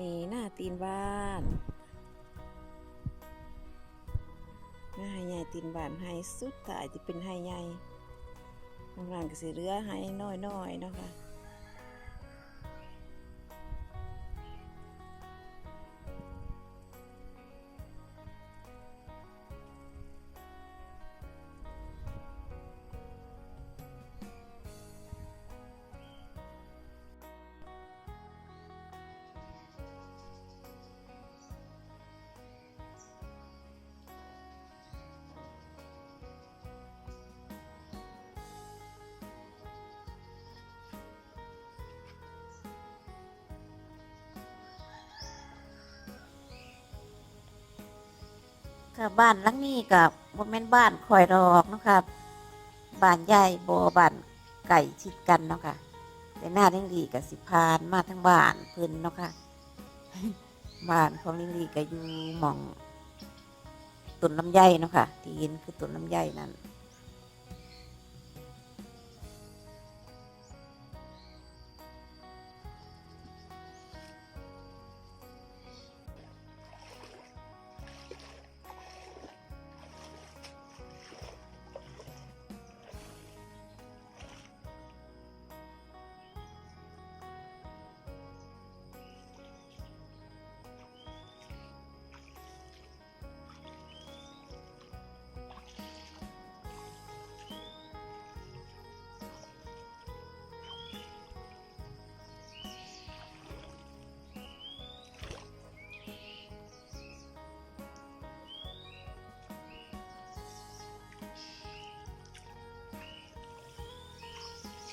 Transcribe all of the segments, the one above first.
นี่หน้าตีนบ้านหน้าไฮใหญ่ตีนบ้านไฮสุดถ่ายที่เป็นไฮใหญ่ข้างหลังก็สีเรือไฮน้อยๆเนาะค่ะ ค่ะบ้านหลังนี้กับบ่แม่นบ้านคอยดอกเนาะครับบ้านใหญ่บ่บ้านไก่ชิดกันเนาะค่ะแต่หน้าลิงลีกับสิพานมาทั้งบ้านเพิ่นเนาะค่ะบ้านของลิงลีก็อยู่หม่องต้นลำไยเนาะค่ะที่เห็นคือต้นลำไยนั่น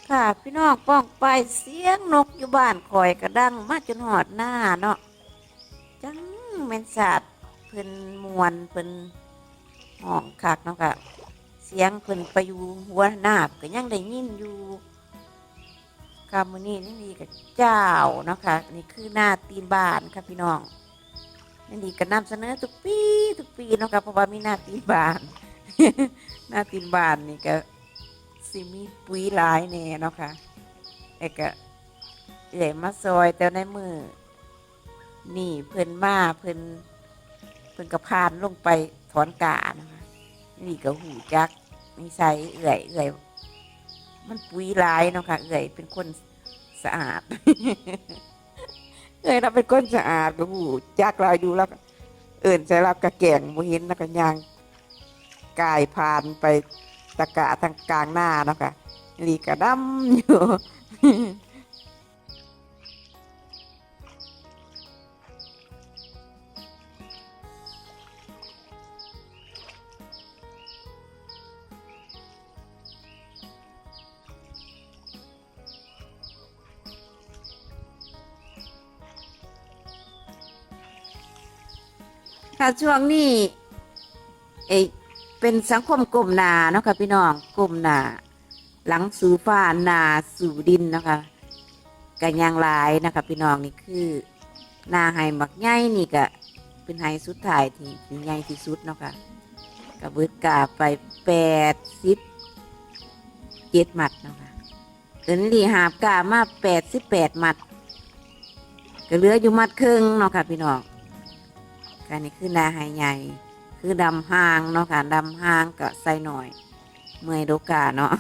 ค่ะ พี่น้องป้องไปเสียงนกอยู่บ้านคอยกระดังมาจนหอดหน้าเนาะจังแม่นสัตว์เพิ่นมวนเพิ่นห้องคักเนาะค่ะเสียงเพิ่นไปอยู่หัวหน้าก็ยังได้ยินอยู่คำมือนี้นี่ดีกับเจ้าเนาะค่ะนี่คือหน้าตีนบ้านค่ะพี่น้องนี่ดีก็นำเสนอทุกปีทุกปีเนาะค่ะเพราะว่ามีหน้าตีนบ้าน หน้าตีนบ้านนี่ก็ สิมีปุ๋ยหลายแน่เนาะค่ะแต่ก็เอื่อยมาซอยแต่ในมือนี่เพิ่นมาเพิ่นเพิ่นกระพานลงไปถอนกานะคะนี่ก็หูจักนิสัยเอื่อยเอื่อยมันปุ๋ยหลายเนาะค่ะเอื่อยเป็นคนสะอาดเอื่อยเราเป็นคนสะอาดก็หูจักเราดูแล้วเอิ่นใส่รับกระแกงบ่เห็นแล้วก็ยางกายผ่านไป ตะกะทางกลางหน้าเนาะค่ะลีกระดำอยู่ค่ะช่วงนี้เอ เป็นสังคมกลุ่มนาเนาะค่ะพี่น้องกลุ่มนาหลังสู่ฟ้านาสู่ดินนะคะกันยางลายนะคะพี่น้องนี่คือนาไฮบักใหญ่นี่ก็เป็นไฮสุดท้ายที่ที่ใหญ่ที่สุดเนาะค่ะกับเบิดกาไปแปดสิบเจ็ดหมัดเนาะค่ะเอินลีหาบกามาแปดสิบแปดหมัดก็เหลืออยู่มัดครึ่งเนาะค่ะพี่น้องการนี้คือนาหายใหญ่ คือดำห้างเนาะค่ะดำห้างก็ใส่หน่อย เมื่อยโดกาเนาะ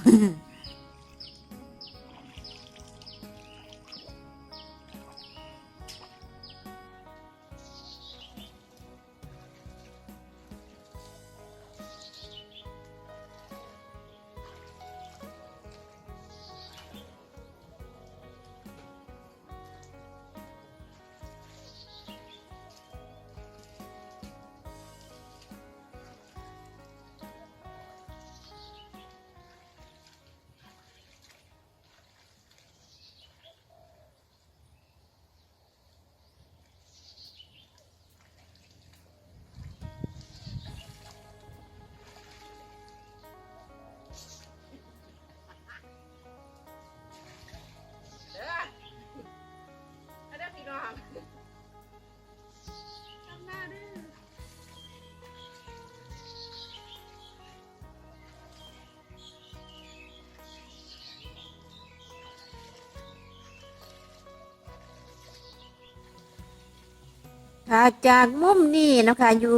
จากมุมนี้นะคะอยู่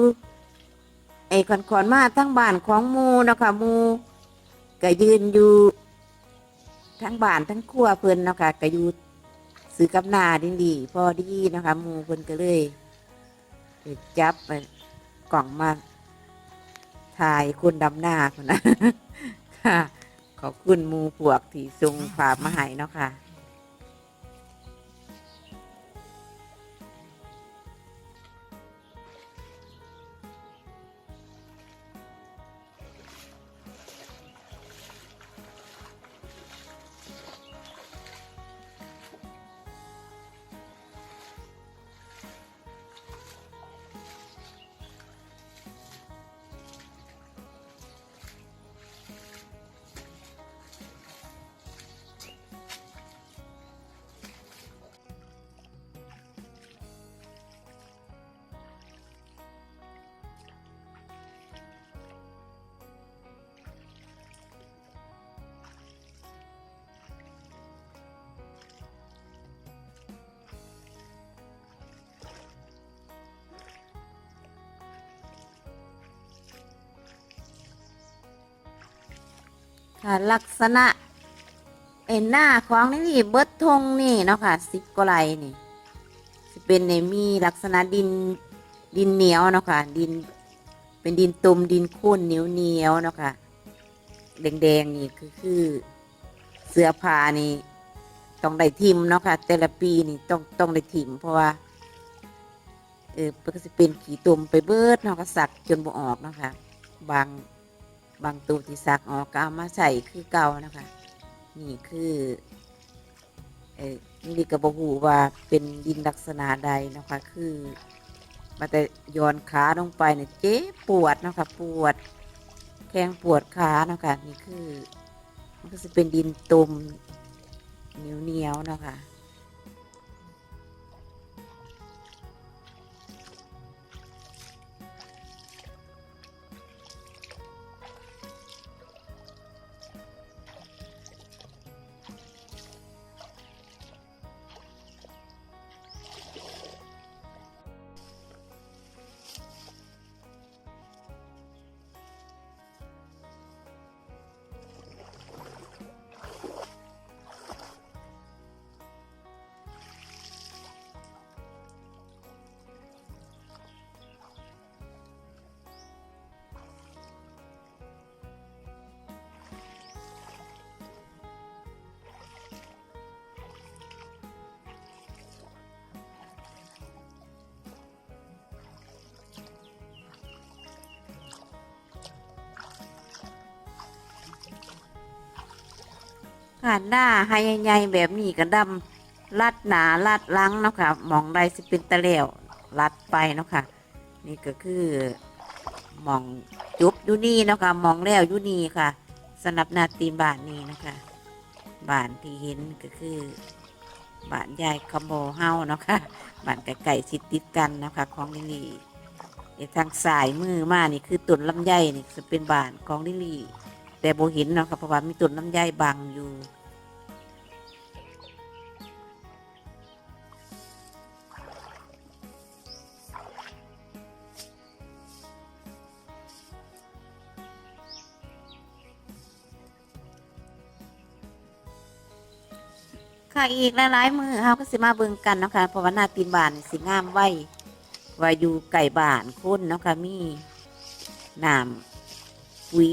ไอ้ขอนขอนมาทั้งบ้านของมูนะคะมูก็ยืนอยู่ทั้งบ้านทั้งครัวเพิ่นนะคะก็อยู่ซื้อกับนาดีดีพอดีนะคะมูเพิ่นก็เลยจับกล่องมาถ่ายคนดำหน้าคนนะค่ะขอบคุณมูพวกที่ส่งฝากมาให้เนาะค่ะ ค่ะลักษณะเอ็นหน้าของนี่นี่เบิดทงนี่เนาะค่ะสิบกไร่นี่สิเป็นในมีลักษณะดินดินเหนียวเนาะค่ะดินเป็นดินตุมดินข้นเหนียวเหนียวเนาะค่ะแดงๆนี่คือคือเสื้อผ้านี่ต้องได้ทิมเนาะค่ะแต่ละปีนี่ต้องต้องได้ทิมเพราะว่าเออมันก็จะเป็นขีตุ่มไปเบิดเนาะก็สักจนบ่ออกเนาะค่ะบาง บางตัวที่ซักออกก็เอามาใส่คือเก่านะคะ นี่คือเออนี่กระบอกหูว่าเป็นดินลักษณะใดนะคะ คือมาแต่ย้อนขาลงไปเนี่ยเจ๊ปวดนะคะปวดแข้งปวดขาเนาะคะนี่คือ มันก็จะเป็นดินตุ่มเหนียวเหนียวๆเนาะคะ ค่ะหน้าให้ใหญ่ๆแบบนี้ก็ดำลัดหนาลัดลังเนาะค่ะมองใดสิเป็นตะแล้วลัดไปเนาะค่ะ นี่ก็คือมองจุบอยู่นี่เนาะค่ะมองแล้วอยู่นี่ค่ะสำหรับหนาตีมบานนี้นะคะบานที่เห็นก็คือบานยายคำโบเฮาเนาะค่ะบานไก่ๆชิดติดกันเนาะคะของลิลี่ไอ้ทางสายมือมานี่คือต้นลำไยนี่จะเป็นบานของลิลี่แต่โบเห็นเนาะค่ะเพราะว่ามีต้นลำไยบังอยู่ ค่ะอีกหลายๆมือเฮาก็สิมาเบิ่งกันเนาะค่ะเพราะว่าหน้าตีนบ้านนี่สิงามไว้ว่าอยู่ไก่บ้านคนเนาะค่ะมีน้ำปุ๋ย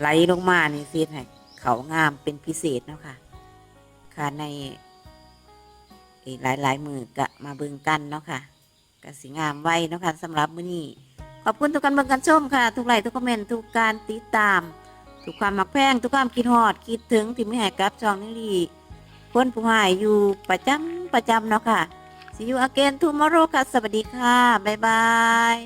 ไหลลงมานี่เสียให้เขางามเป็นพิเศษเนาะค่ะ ค่ะในอีกหลายๆมือกะมาเบิ่งกันเนาะค่ะก็สิงามไว้เนาะค่ะสำหรับมื้อนี้ขอบคุณทุกการเบิ่งกันชมค่ะ ทุกไลค์ทุกคอมเมนต์ทุกการติดตาม ทุกความมักแพงทุกความคิดฮอดคิดถึงที่ไม่ให้กับช่องนิลี คนผู้หายอยู่ประจำประจำเนาะค่ะ See you again tomorrow ค่ะ สวัสดีค่ะ บ๊ายบาย